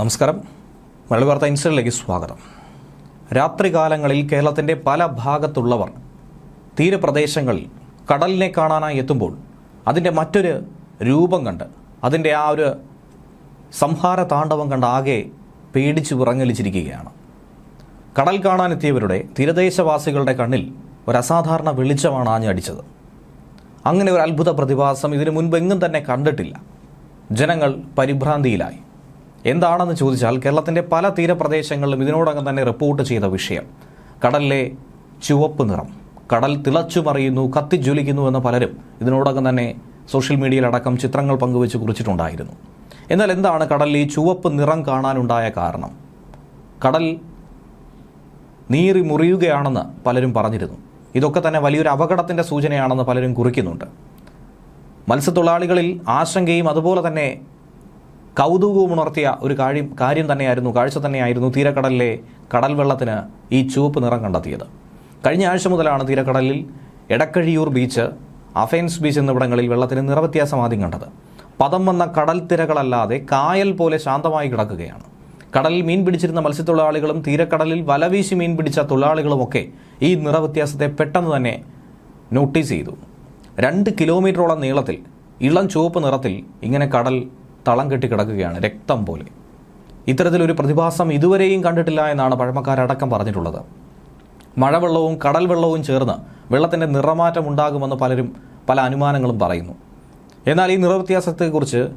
നമസ്കാരം. മലയാള വാർത്ത സ്വാഗതം. രാത്രികാലങ്ങളിൽ കേരളത്തിന്റെ പല ഭാഗത്തുള്ളവർ തീരപ്രദേശങ്ങളിൽ കടലിനെ കാണാനായി എത്തുമ്പോൾ അതിന്റെ മറ്റൊരു രൂപം കണ്ട് അതിന്റെ ആ ഒരു സംഹാര താണ്ഡവം കണ്ട് ആകെ പേടിച്ച് വിറങ്ങലിച്ചിരിക്കുകയാണ്. കടൽ കാണാനെത്തിയവരുടെ തീരദേശവാസികളുടെ കണ്ണിൽ ഒരു അസാധാരണ വെളിച്ചമാണ് ആഞ്ഞടിച്ചത് അങ്ങനെ ഒരു അത്ഭുത പ്രതിഭാസം ഇതിനു മുൻപെങ്ങും തന്നെ കണ്ടിട്ടില്ല. ജനങ്ങൾ പരിഭ്രാന്തിയിലായി. എന്താണെന്ന് ചോദിച്ചാൽ കേരളത്തിന്റെ പല തീരപ്രദേശങ്ങളിലും ഇതിനോടകം തന്നെ റിപ്പോർട്ട് ചെയ്ത വിഷയം. കടലിലെ ചുവപ്പ് നിറം. കടൽ തിളച്ചു മറിയുന്നു കത്തിജ്വലിക്കുന്നു എന്ന പലരും ഇതിനോടകം തന്നെ സോഷ്യൽ മീഡിയയിലടക്കം ചിത്രങ്ങൾ പങ്കുവെച്ച് കുറിച്ചിട്ടുണ്ടായിരുന്നു. എന്നാൽ എന്താണ് കടലിൽ ഈ ചുവപ്പ് നിറം കാണാനുണ്ടായ കാരണം? കടൽ നീറി മുറിയുകയാണെന്ന് പലരും പറഞ്ഞിരുന്നു. ഇതൊക്കെ തന്നെ വലിയൊരു അപകടത്തിന്റെ സൂചനയാണെന്ന് പലരും കുറിക്കുന്നുണ്ട്. മത്സ്യത്തൊഴിലാളികളിൽ ആശങ്കയും അതുപോലെ തന്നെ കൗതുകവും ഉണർത്തിയ ഒരു കാര്യം കാര്യം തന്നെയായിരുന്നു കാഴ്ച തന്നെയായിരുന്നു തീരക്കടലിലെ കടൽ വെള്ളത്തിന് ഈ ചുവപ്പ് നിറം കണ്ടെത്തിയത്. കഴിഞ്ഞ ആഴ്ച മുതലാണ് തീരക്കടലിൽ എടക്കഴിയൂർ ബീച്ച് അഫൈൻസ് ബീച്ച് എന്നിവിടങ്ങളിൽ വെള്ളത്തിന് നിറവ്യത്യാസം ആദ്യം കണ്ടത്. പദം വന്ന കടൽ തിരകളല്ലാതെ കായൽ പോലെ ശാന്തമായി കിടക്കുകയാണ്. കടലിൽ മീൻ പിടിച്ചിരുന്ന മത്സ്യത്തൊഴിലാളികളും തീരക്കടലിൽ വലവീശി മീൻ പിടിച്ച തൊഴിലാളികളുമൊക്കെ ഈ നിറവ്യത്യാസത്തെ പെട്ടെന്ന് തന്നെ നോട്ടീസ് ചെയ്തു. രണ്ട് കിലോമീറ്ററോളം നീളത്തിൽ ഇളം ചുവപ്പ് നിറത്തിൽ ഇങ്ങനെ കടൽ തളം കെട്ടി കിടക്കുകയാണ് രക്തം പോലെ. ഇത്തരത്തിലൊരു പ്രതിഭാസം ഇതുവരെയും കണ്ടിട്ടില്ല എന്നാണ് പഴമക്കാരടക്കം പറഞ്ഞിട്ടുള്ളത്. മഴവെള്ളവും കടൽ വെള്ളവും ചേർന്ന് വെള്ളത്തിന്റെ നിറമാറ്റം ഉണ്ടാകുമെന്ന് പലരും പല അനുമാനങ്ങളും പറയുന്നു. എന്നാൽ ഈ നിറവ്യത്യാസത്തെക്കുറിച്ച്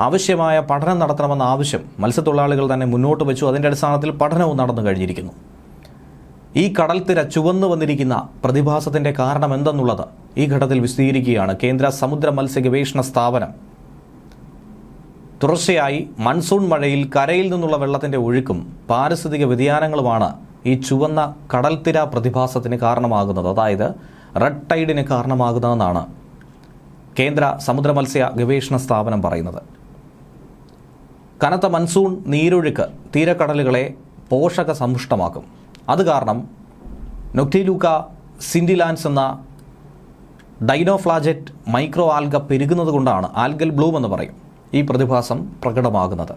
ആവശ്യമായ പഠനം നടത്തണമെന്ന ആവശ്യം മത്സ്യത്തൊഴിലാളികൾ തന്നെ മുന്നോട്ട് വെച്ചു. അതിന്റെ അടിസ്ഥാനത്തിൽ പഠനവും നടന്നു കഴിഞ്ഞിരിക്കുന്നു. ഈ കടൽ തിര ചുവന്നു വന്നിരിക്കുന്ന പ്രതിഭാസത്തിന്റെ കാരണം എന്തെന്നുള്ളത് ഈ ഘട്ടത്തിൽ വിശദീകരിക്കുകയാണ് കേന്ദ്ര സമുദ്ര മത്സ്യ ഗവേഷണ സ്ഥാപനം. തുടർച്ചയായി മൺസൂൺ മഴയിൽ കരയിൽ നിന്നുള്ള വെള്ളത്തിന്റെ ഒഴുക്കും പാരിസ്ഥിതിക വ്യതിയാനങ്ങളുമാണ് ഈ ചുവന്ന കടൽത്തിര പ്രതിഭാസത്തിന് കാരണമാകുന്നത്. അതായത് റെഡ് ടൈഡിന് കാരണമാകുന്നതെന്നാണ് കേന്ദ്ര സമുദ്ര മത്സ്യ ഗവേഷണ സ്ഥാപനം പറയുന്നത്. കനത്ത മൺസൂൺ നീരൊഴുക്ക് തീരക്കടലുകളെ പോഷക സമ്പുഷ്ടമാക്കും അത് കാരണം നൊക്ടിലൂക്ക സിൻഡിലാൻസ് എന്ന ഡൈനോഫ്ലാജറ്റ് മൈക്രോ ആൽഗ പെരുകുന്നത് കൊണ്ടാണ്. ആൽഗൽ ബ്ലൂം എന്ന് പറയും. ഈ പ്രതിഭാസം പ്രകടമാകുന്നത്.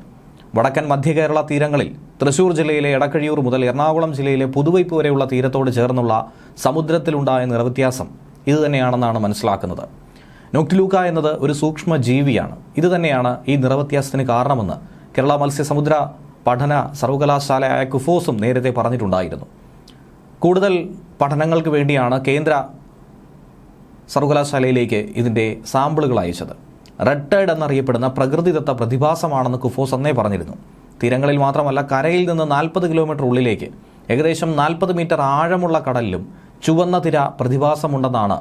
വടക്കൻ മധ്യ കേരള തീരങ്ങളിൽ തൃശൂർ ജില്ലയിലെ എടക്കഴിയൂർ മുതൽ എറണാകുളം ജില്ലയിലെ പുതുവൈപ്പ് വരെയുള്ള തീരത്തോട് ചേർന്നുള്ള സമുദ്രത്തിലുണ്ടായ നിറവ്യത്യാസം ഇതുതന്നെയാണെന്നാണ് മനസ്സിലാക്കുന്നത്. നോക്ടിലൂക്ക എന്നത് ഒരു സൂക്ഷ്മ ജീവിയാണ് ഇതുതന്നെയാണ് ഈ നിറവ്യത്യാസത്തിന് കാരണമെന്ന് കേരള മത്സ്യസമുദ്ര പഠന സർവകലാശാലയായ കുഫോസും നേരത്തെ പറഞ്ഞിട്ടുണ്ടായിരുന്നു. കൂടുതൽ പഠനങ്ങൾക്ക് വേണ്ടിയാണ് കേന്ദ്ര സർവകലാശാലയിലേക്ക് ഇതിന്റെ സാമ്പിളുകൾ അയച്ചത്. റെഡ് ടൈഡ് എന്നറിയപ്പെടുന്ന പ്രകൃതിദത്ത പ്രതിഭാസമാണെന്ന് കുഫോസ് അന്നേ പറഞ്ഞിരുന്നു. തീരങ്ങളിൽ മാത്രമല്ല കരയിൽ നിന്ന് നാൽപ്പത് കിലോമീറ്റർ ഉള്ളിലേക്ക് ഏകദേശം നാൽപ്പത് മീറ്റർ ആഴമുള്ള കടലിലും ചുവന്ന തിര പ്രതിഭാസമുണ്ടെന്നാണ്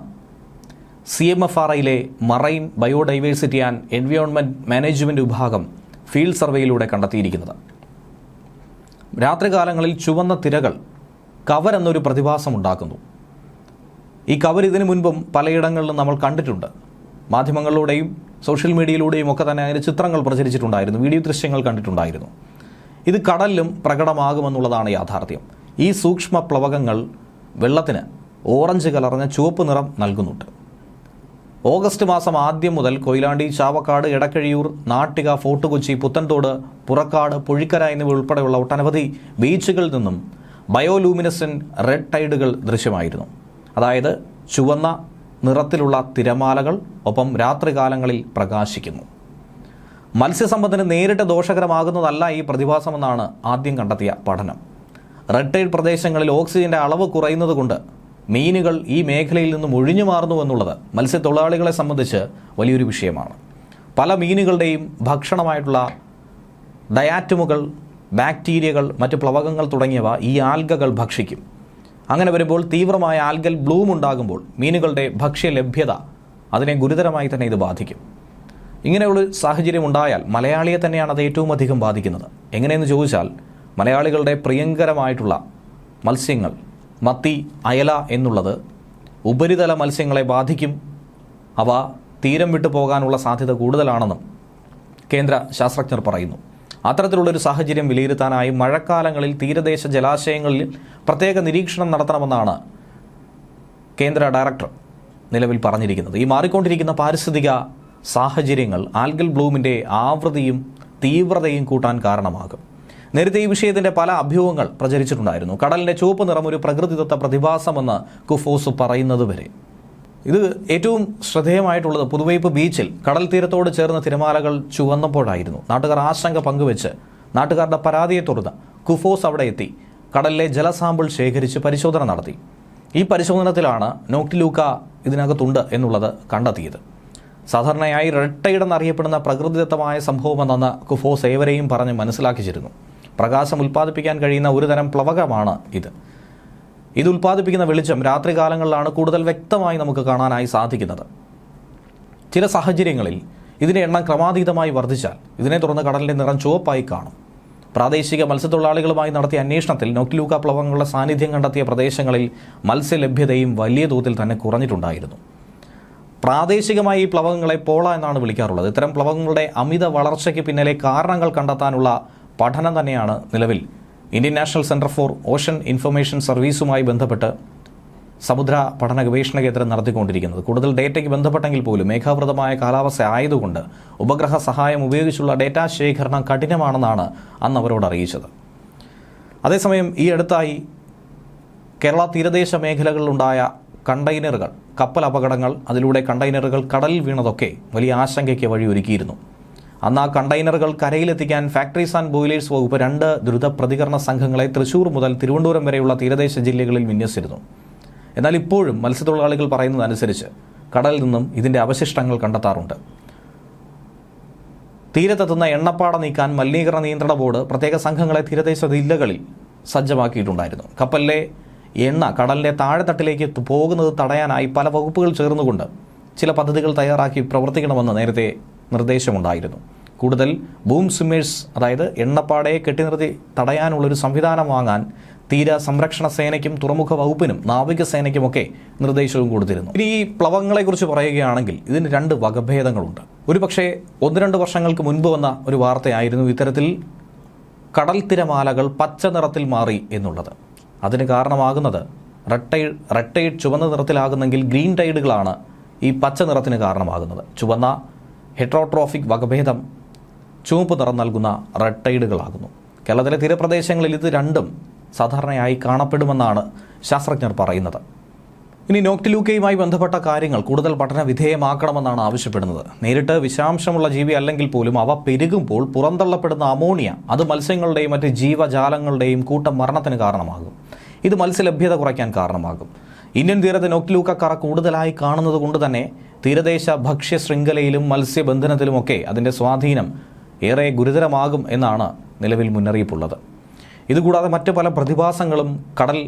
C M F R ഐയിലെ marine biodiversity and environment management വിഭാഗം ഫീൽഡ് സർവേയിലൂടെ കണ്ടെത്തിയിരിക്കുന്നത്. രാത്രികാലങ്ങളിൽ ചുവന്ന തിരകൾ കവർ എന്നൊരു പ്രതിഭാസം ഉണ്ടാക്കുന്നു ഈ കവർ ഇതിനു മുൻപും പലയിടങ്ങളിലും നമ്മൾ കണ്ടിട്ടുണ്ട്. മാധ്യമങ്ങളിലൂടെയും സോഷ്യൽ മീഡിയയിലൂടെയും ഒക്കെ തന്നെ അതിന്റെ ചിത്രങ്ങൾ പ്രചരിച്ചിട്ടുണ്ടായിരുന്നു. വീഡിയോ ദൃശ്യങ്ങൾ കണ്ടിട്ടുണ്ടായിരുന്നു. ഇത് കടലിലും പ്രകടമാകുമെന്നുള്ളതാണ് യാഥാർത്ഥ്യം. ഈ സൂക്ഷ്മ പ്ലവകങ്ങൾ വെള്ളത്തിന് ഓറഞ്ച് കലർന്ന ചുവപ്പ് നിറം നൽകുന്നുണ്ട്. ഓഗസ്റ്റ് മാസം ആദ്യം മുതൽ കൊയിലാണ്ടി ചാവക്കാട് എടക്കഴിയൂർ നാട്ടിക ഫോർട്ട് കൊച്ചി പുത്തൻതോട് പുറക്കാട് പുഴിക്കര എന്നിവ ഉൾപ്പെടെയുള്ള ഒട്ടനവധി ബീച്ചുകളിൽ നിന്നും ബയോലൂമിനസൻ റെഡ് ടൈഡുകൾ ദൃശ്യമായിരുന്നു. അതായത് ചുവന്ന നിറത്തിലുള്ള തിരമാലകൾ ഒപ്പം രാത്രികാലങ്ങളിൽ പ്രകാശിക്കുന്നു. മത്സ്യസമ്പത്തിന് നേരിട്ട് ദോഷകരമാകുന്നതല്ല ഈ പ്രതിഭാസമെന്നാണ് ആദ്യം കണ്ടെത്തിയ പഠനം. റെഡ് പ്രദേശങ്ങളിൽ ഓക്സിജന്റെ അളവ് കുറയുന്നതുകൊണ്ട് മീനുകൾ ഈ മേഖലയിൽ നിന്നും ഒഴിഞ്ഞു മാറുന്നു എന്നുള്ളത് മത്സ്യത്തൊഴിലാളികളെ സംബന്ധിച്ച് വലിയൊരു വിഷയമാണ്. പല മീനുകളുടെയും ഭക്ഷണമായിട്ടുള്ള ഡയാറ്റുമുകൾ ബാക്ടീരിയകൾ മറ്റ് പ്ലവകങ്ങൾ തുടങ്ങിയവ ഈ ആൽഗകൾ ഭക്ഷിക്കും. അങ്ങനെ വരുമ്പോൾ തീവ്രമായ ആൽഗൽ ബ്ലൂം ഉണ്ടാകുമ്പോൾ മീനുകളുടെ ഭക്ഷ്യലഭ്യത അതിനെ ഗുരുതരമായി തന്നെ ഇത് ബാധിക്കും. ഇങ്ങനെയുള്ള സാഹചര്യം ഉണ്ടായാൽ മലയാളിയെ തന്നെയാണ് അത് ഏറ്റവും അധികം ബാധിക്കുന്നത്. എങ്ങനെയെന്ന് ചോദിച്ചാൽ മലയാളികളുടെ പ്രിയങ്കരമായിട്ടുള്ള മത്സ്യങ്ങൾ മത്തി അയല എന്നുള്ളത് ഉപരിതല മത്സ്യങ്ങളെ ബാധിക്കും. അവ തീരം വിട്ടു പോകാനുള്ള സാധ്യത കൂടുതലാണെന്നും കേന്ദ്ര ശാസ്ത്രജ്ഞർ പറയുന്നു. അത്തരത്തിലുള്ളൊരു സാഹചര്യം വിലയിരുത്താനായി മഴക്കാലങ്ങളിൽ തീരദേശ ജലാശയങ്ങളിൽ പ്രത്യേക നിരീക്ഷണം നടത്തണമെന്നാണ് കേന്ദ്ര ഡയറക്ടർ നിലവിൽ പറഞ്ഞിരിക്കുന്നത്. ഈ മാറിക്കൊണ്ടിരിക്കുന്ന പാരിസ്ഥിതിക സാഹചര്യങ്ങൾ ആൽഗൽ ബ്ലൂമിന്റെ ആവൃത്തിയും തീവ്രതയും കൂട്ടാൻ കാരണമാകും. നേരത്തെ ഈ വിഷയത്തിന്റെ പല അഭ്യൂഹങ്ങൾ പ്രചരിച്ചിട്ടുണ്ടായിരുന്നു. കടലിന്റെ ചുവപ്പ് നിറം ഒരു പ്രകൃതിദത്ത പ്രതിഭാസമെന്ന് കുഫോസ് പറയുന്നത് വരെ. ഇത് ഏറ്റവും ശ്രദ്ധേയമായിട്ടുള്ളത് പുതുവൈപ്പ് ബീച്ചിൽ കടൽ തീരത്തോട് ചേർന്ന് തിരമാലകൾ ചുവന്നപ്പോഴായിരുന്നു. നാട്ടുകാർ ആശങ്ക പങ്കുവെച്ച് നാട്ടുകാരുടെ പരാതിയെ തുടർന്ന് കുഫോസ് അവിടെ എത്തി കടലിലെ ജലസാമ്പിൾ ശേഖരിച്ച് പരിശോധന നടത്തി. ഈ പരിശോധനത്തിലാണ് നോക്ടിലൂക്ക ഇതിനകത്തുണ്ട് എന്നുള്ളത് കണ്ടെത്തിയത്. സാധാരണയായി റെട്ടയിടെന്നറിയപ്പെടുന്ന പ്രകൃതിദത്തമായ സംഭവമെന്നെന്ന് കുഫോസ് ഏവരെയും പറഞ്ഞ് മനസ്സിലാക്കിച്ചിരുന്നു. പ്രകാശം ഉൽപ്പാദിപ്പിക്കാൻ കഴിയുന്ന ഒരുതരം പ്ലവകമാണ് ഇത്. ഇത് ഉൽപ്പാദിപ്പിക്കുന്ന വെളിച്ചം രാത്രികാലങ്ങളിലാണ് കൂടുതൽ വ്യക്തമായി നമുക്ക് കാണാനായി സാധിക്കുന്നത്. ചില സാഹചര്യങ്ങളിൽ ഇതിന്റെ എണ്ണം ക്രമാതീതമായി വർദ്ധിച്ചാൽ ഇതിനെ തുടർന്ന് കടലിന്റെ നിറം ചുവപ്പായി കാണും. പ്രാദേശിക മത്സ്യത്തൊഴിലാളികളുമായി നടത്തിയ അന്വേഷണത്തിൽ നോക്കിലൂക്ക പ്ലവങ്ങളുടെ സാന്നിധ്യം കണ്ടെത്തിയ പ്രദേശങ്ങളിൽ മത്സ്യലഭ്യതയും വലിയ തോതിൽ തന്നെ കുറഞ്ഞിട്ടുണ്ടായിരുന്നു. പ്രാദേശികമായി ഈ പ്ലവങ്ങളെ പോള എന്നാണ് വിളിക്കാറുള്ളത്. ഇത്തരം പ്ലവങ്ങളുടെ അമിത വളർച്ചയ്ക്ക് പിന്നിലെ കാരണങ്ങൾ കണ്ടെത്താനുള്ള പഠനം തന്നെയാണ് നിലവിൽ Indian national centre for ocean information സർവീസുമായി ബന്ധപ്പെട്ട് സമുദ്ര പഠന ഗവേഷണ കേന്ദ്രം നടത്തിക്കൊണ്ടിരിക്കുന്നത്. കൂടുതൽ ഡേറ്റയ്ക്ക് ബന്ധപ്പെട്ടെങ്കിൽ പോലും മേഘാവൃതമായ കാലാവസ്ഥ ആയതുകൊണ്ട് ഉപഗ്രഹ സഹായം ഉപയോഗിച്ചുള്ള ഡേറ്റാ ശേഖരണം കഠിനമാണെന്നാണ് അന്ന് അവരോട് അറിയിച്ചത്. അതേസമയം ഈ അടുത്തായി കേരള തീരദേശ മേഖലകളിലുണ്ടായ കണ്ടെയ്നറുകൾ കപ്പൽ അപകടങ്ങൾ അതിലൂടെ കണ്ടെയ്നറുകൾ കടലിൽ വീണതൊക്കെ വലിയ ആശങ്കയ്ക്ക് വഴിയൊരുക്കിയിരുന്നു. അന്ന് ആ കണ്ടെയ്നറുകൾ കരയിലെത്തിക്കാൻ ഫാക്ടറീസ് ആൻഡ് ബോയിലേഴ്സ് വകുപ്പ് രണ്ട് ദ്രുത പ്രതികരണ സംഘങ്ങളെ തൃശൂർ മുതൽ തിരുവനന്തപുരം വരെയുള്ള തീരദേശ ജില്ലകളിൽ വിന്യസിച്ചിരുന്നു. എന്നാൽ ഇപ്പോഴും മത്സ്യത്തൊഴിലാളികൾ പറയുന്നതനുസരിച്ച് കടലിൽ നിന്നും ഇതിന്റെ അവശിഷ്ടങ്ങൾ കണ്ടെത്താറുണ്ട്. തീരത്തെത്തുന്ന എണ്ണപ്പാട നീക്കാൻ മലിനീകരണ നിയന്ത്രണ ബോർഡ് പ്രത്യേക സംഘങ്ങളെ തീരദേശ ജില്ലകളിൽ സജ്ജമാക്കിയിട്ടുണ്ടായിരുന്നു. കപ്പലിലെ എണ്ണ കടലിന്റെ താഴെത്തട്ടിലേക്ക് പോകുന്നത് തടയാനായി പല വകുപ്പുകൾ ചേർന്നുകൊണ്ട് ചില പദ്ധതികൾ തയ്യാറാക്കി പ്രവർത്തിക്കണമെന്ന് നേരത്തെ നിർദ്ദേശമുണ്ടായിരുന്നു. കൂടുതൽ ബൂം സ്വിമ്മേഴ്സ് അതായത് എണ്ണപ്പാടയെ കെട്ടിനിർത്തി തടയാനുള്ളൊരു സംവിധാനം വാങ്ങാൻ തീര സംരക്ഷണ സേനയ്ക്കും തുറമുഖ വകുപ്പിനും നാവികസേനയ്ക്കുമൊക്കെ നിർദ്ദേശവും കൊടുത്തിരുന്നു. ഇനി ഈ പ്ലവങ്ങളെക്കുറിച്ച് പറയുകയാണെങ്കിൽ ഇതിന് രണ്ട് വകഭേദങ്ങളുണ്ട്. ഒരു പക്ഷേ ഒന്ന് രണ്ട് വർഷങ്ങൾക്ക് മുൻപ് വന്ന ഒരു വാർത്തയായിരുന്നു ഇത്തരത്തിൽ കടൽ തിരമാലകൾ പച്ച നിറത്തിൽ മാറി എന്നുള്ളത്. അതിന് കാരണമാകുന്നത് റെഡ് ടൈഡ് റെഡ് ടൈഡ് ചുവന്ന നിറത്തിലാകുന്നെങ്കിൽ ഗ്രീൻ ടൈഡുകളാണ് ഈ പച്ച നിറത്തിന് കാരണമാകുന്നത്. ചുവന്ന ഹെട്രോട്രോഫിക് വകഭേദം ചുവപ്പ് നിറം നൽകുന്ന റെഡ് ടൈഡുകളാകുന്നു കേരളത്തിലെ തീരപ്രദേശങ്ങളിൽ ഇത് രണ്ടും സാധാരണയായി കാണപ്പെടുമെന്നാണ് ശാസ്ത്രജ്ഞർ പറയുന്നത്. ഇനി നോക്ടിലൂക്കയുമായി ബന്ധപ്പെട്ട കാര്യങ്ങൾ കൂടുതൽ പഠന വിധേയമാക്കണമെന്നാണ് ആവശ്യപ്പെടുന്നത്. നേരിട്ട് വിഷാംശമുള്ള ജീവി അല്ലെങ്കിൽ പോലും അവ പെരുകുമ്പോൾ പുറന്തള്ളപ്പെടുന്ന അമോണിയ അത് മത്സ്യങ്ങളുടെയും മറ്റ് ജീവജാലങ്ങളുടെയും കൂട്ടം മരണത്തിന് കാരണമാകും. ഇത് മത്സ്യലഭ്യത കുറയ്ക്കാൻ കാരണമാകും. ഇന്ത്യൻ തീരത്തെ നോക്ടിലൂക്ക കറ കൂടുതലായി കാണുന്നത് കൊണ്ട് തന്നെ തീരദേശ ഭക്ഷ്യ ശൃംഖലയിലും മത്സ്യബന്ധനത്തിലുമൊക്കെ അതിന്റെ സ്വാധീനം ഏറെ ഗുരുതരമാകും എന്നാണ് നിലവിൽ മുന്നറിയിപ്പുള്ളത്. ഇതുകൂടാതെ മറ്റ് പല പ്രതിഭാസങ്ങളും കടൽ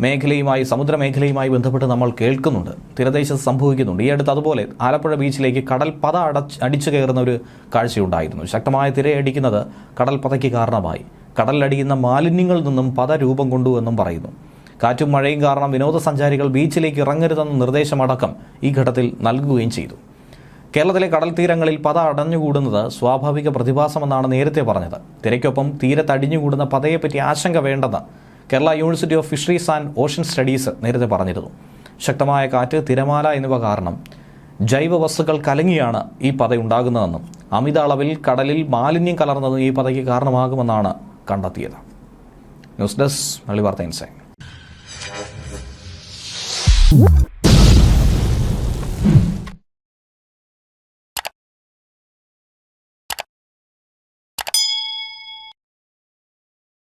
മേഖലയുമായി സമുദ്ര മേഖലയുമായി ബന്ധപ്പെട്ട് നമ്മൾ കേൾക്കുന്നുണ്ട്. തീരദേശത്ത് സംഭവിക്കുന്നുണ്ട്. ഈ അടുത്ത് അതുപോലെ ആലപ്പുഴ ബീച്ചിലേക്ക് കടൽ പത അടച്ച് അടിച്ചു കയറുന്ന ഒരു കാഴ്ചയുണ്ടായിരുന്നു. ശക്തമായ തിരയടിക്കുന്നത് കടൽ പതയ്ക്ക് കാരണമായി. കടലിലടിയുന്ന മാലിന്യങ്ങളിൽ നിന്നും പത രൂപം കൊണ്ടു എന്നും പറയുന്നു. കാറ്റും മഴയും കാരണം വിനോദസഞ്ചാരികൾ ബീച്ചിലേക്ക് ഇറങ്ങരുതെന്ന നിർദ്ദേശമടക്കം ഈ ഘട്ടത്തിൽ നൽകുകയും ചെയ്തു. കേരളത്തിലെ കടൽ തീരങ്ങളിൽ പത അടഞ്ഞുകൂടുന്നത് സ്വാഭാവിക പ്രതിഭാസമെന്നാണ് നേരത്തെ പറഞ്ഞത്. തിരയ്ക്കൊപ്പം തീരത്തടിഞ്ഞുകൂടുന്ന പതയെപ്പറ്റി ആശങ്ക വേണ്ടെന്ന് Kerala university of fisheries and ocean studies നേരത്തെ പറഞ്ഞിരുന്നു. ശക്തമായ കാറ്റ് തിരമാല എന്നിവ കാരണം ജൈവ വസ്തുക്കൾ കലങ്ങിയാണ് ഈ പത ഉണ്ടാകുന്നതെന്നും അമിത അളവിൽ കടലിൽ മാലിന്യം കലർന്നതും ഈ പതയ്ക്ക് കാരണമാകുമെന്നാണ് കണ്ടെത്തിയത്. ന്യൂസ് ഡെസ്ക് മള്ളി വാർത്ത ഇൻസൈൻ